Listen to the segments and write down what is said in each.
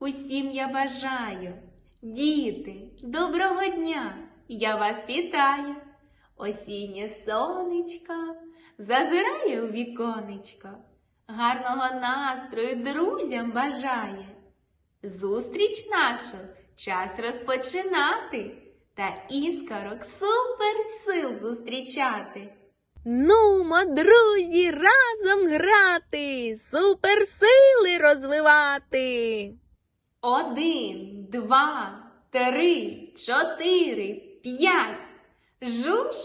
Всім я бажаю, діти, доброго дня! Я вас вітаю. Осіннє сонечко зазирає у віконечко, гарного настрою друзям бажає. Зустріч нашу час розпочинати та іскорок суперсил зустрічати. Нумо, друзі, разом грати, суперсили розвивати. Один, два, три, чотири, п'ять. Жуж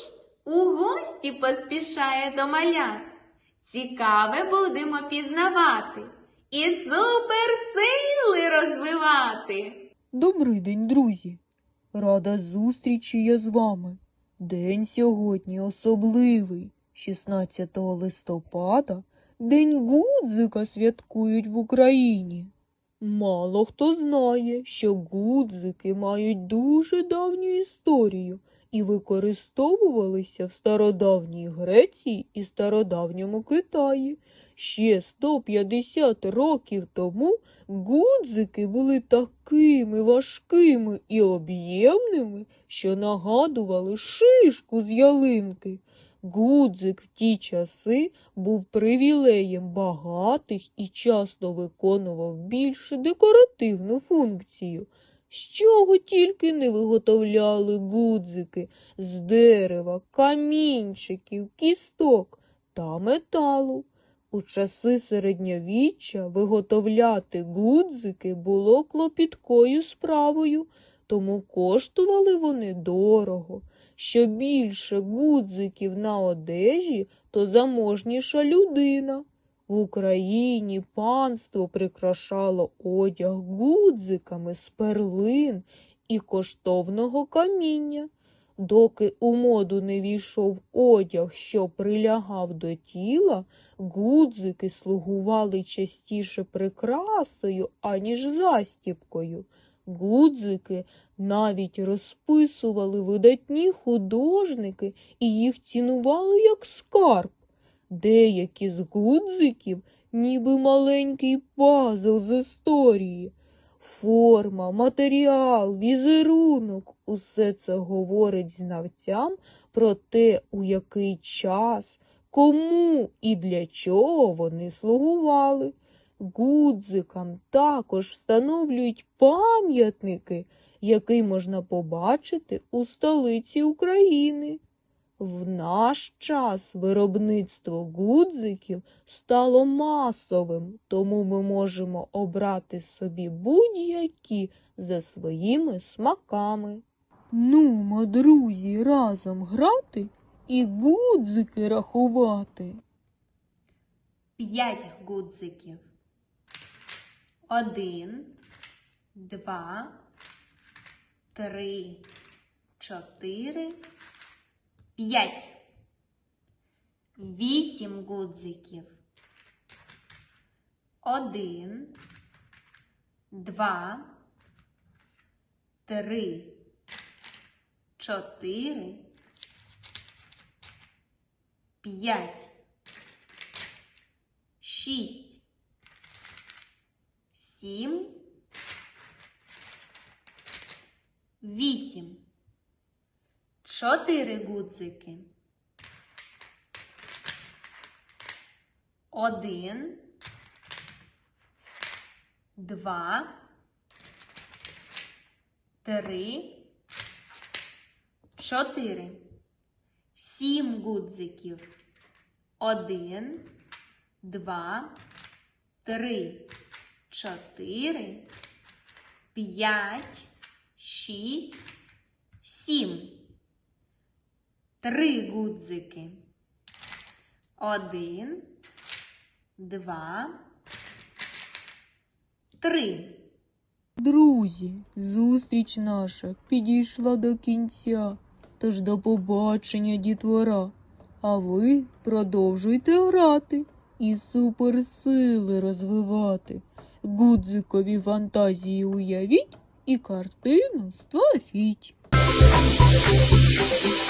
у гості поспішає до малят. Цікаве будемо пізнавати і суперсили розвивати. Добрий день, друзі! Рада зустрічі я з вами. День сьогодні особливий. 16 листопада День Гудзика святкують в Україні. Мало хто знає, що гудзики мають дуже давню історію і використовувалися в стародавній Греції і стародавньому Китаї. Ще 150 років тому гудзики були такими важкими і об'ємними, що нагадували шишку з ялинки. Гудзик в ті часи був привілеєм багатих і часто виконував більш декоративну функцію. З чого тільки не виготовляли гудзики з дерева, камінчиків, кісток та металу. У часи середньовіччя виготовляти гудзики було клопіткою справою, тому коштували вони дорого. Що більше гудзиків на одежі, то заможніша людина. В Україні панство прикрашало одяг гудзиками з перлин і коштовного каміння. Доки у моду не війшов одяг, що прилягав до тіла, гудзики слугували частіше прикрасою, аніж застіпкою. Гудзики навіть розписували видатні художники і їх цінували як скарб. Деякі з гудзиків, ніби маленький пазл з історії. Форма, матеріал, візерунок усе це говорить знавцям про те, у який час, кому і для чого вони слугували. Гудзикам також встановлюють пам'ятники, який можна побачити у столиці України. В наш час виробництво гудзиків стало масовим, тому ми можемо обрати собі будь-які за своїми смаками. Нумо, друзі, разом грати і гудзики рахувати. П'ять гудзиків. Один, два, три, чотири, п'ять. Вісім гудзиків. Один, два, три, чотири, п'ять. шість, сім, вісім, чотири гудзики. Один, два, три, чотири. Сім гудзиків. Один, два, три, чотири, п'ять, шість, сім. Три гудзики. Один, два, три. Друзі, зустріч наша підійшла до кінця, тож до побачення, дітвора. А ви продовжуйте грати і суперсили розвивати. Гудзикові фантазії уявіть і картину створіть.